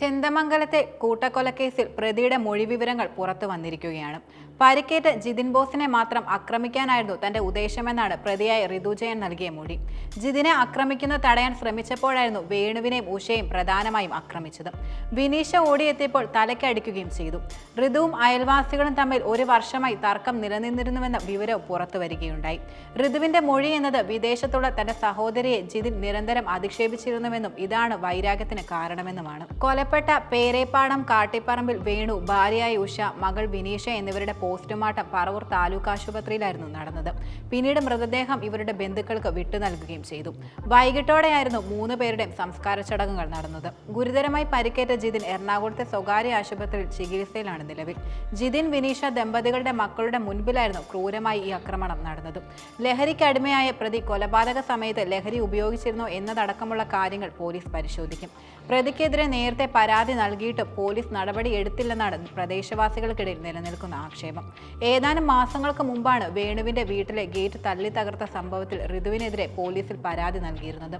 ചെന്തമംഗലത്തെ കൂട്ടക്കൊലക്കേസിൽ പ്രതിയുടെ മൊഴി വിവരങ്ങൾ പുറത്തു വന്നിരിക്കുകയാണ്. പരിക്കേറ്റ ജിതിൻ ബോസിനെ മാത്രം ആക്രമിക്കാനായിരുന്നു തന്റെ ഉദ്ദേശമെന്നാണ് പ്രതിയായ ഋതുജയൻ നൽകിയ മൊഴി. ജിതിനെ ആക്രമിക്കുന്ന തടയാൻ ശ്രമിച്ചപ്പോഴായിരുന്നു വേണുവിനെയും ഉഷയും പ്രധാനമായും ആക്രമിച്ചത്. വിനീഷ ഓടിയെത്തിയപ്പോൾ തലയ്ക്കടിക്കുകയും ചെയ്തു. ഋതുവും അയൽവാസികളും തമ്മിൽ ഒരു വർഷമായി തർക്കം നിലനിന്നിരുന്നുവെന്ന വിവരവും പുറത്തു വരികയുണ്ടായി. ഋതുവിന്റെ മൊഴി എന്നത് വിദേശത്തുള്ള തന്റെ സഹോദരിയെ ജിതിൻ നിരന്തരം അധിക്ഷേപിച്ചിരുന്നുവെന്നും ഇതാണ് വൈരാഗ്യത്തിന് കാരണമെന്നുമാണ്. കൊലപ്പെട്ട പേരേപ്പാടം കാട്ടിപ്പറമ്പിൽ വേണു ഭാര്യയായ ഉഷ മകൾ വിനീഷ എന്നിവരുടെ പോസ്റ്റ്മോർട്ടം പറവൂർ താലൂക്ക് ആശുപത്രിയിലായിരുന്നു നടന്നത്. പിന്നീട് മൃതദേഹം ഇവരുടെ ബന്ധുക്കൾക്ക് വിട്ടു നൽകുകയും ചെയ്തു. വൈകിട്ടോടെയായിരുന്നു മൂന്ന് പേരുടെയും സംസ്കാര ചടങ്ങുകൾ നടന്നത്. ഗുരുതരമായി പരിക്കേറ്റ ജിതിൻ എറണാകുളത്തെ സ്വകാര്യ ആശുപത്രിയിൽ ചികിത്സയിലാണ് നിലവിൽ. ജിതിൻ വിനീഷ ദമ്പതികളുടെ മക്കളുടെ മുൻപിലായിരുന്നു ക്രൂരമായി ഈ ആക്രമണം നടന്നത്. ലഹരിക്കടിമയായ പ്രതി കൊലപാതക സമയത്ത് ലഹരി ഉപയോഗിച്ചിരുന്നോ എന്നതടക്കമുള്ള കാര്യങ്ങൾ പോലീസ് പരിശോധിക്കും. പ്രതിക്കെതിരെ നേരത്തെ പരാതി നൽകിയിട്ട് പോലീസ് നടപടി എടുത്തില്ലെന്നാണ് പ്രദേശവാസികൾക്കിടയിൽ നിലനിൽക്കുന്ന ആക്ഷേപം. ഏതാനും മാസങ്ങൾക്ക് മുമ്പാണ് വേണുവിന്റെ വീട്ടിലെ ഗേറ്റ് തള്ളി തകർത്ത സംഭവത്തിൽ ഋതുവിനെതിരെ പോലീസിൽ പരാതി നൽകിയിരുന്നത്.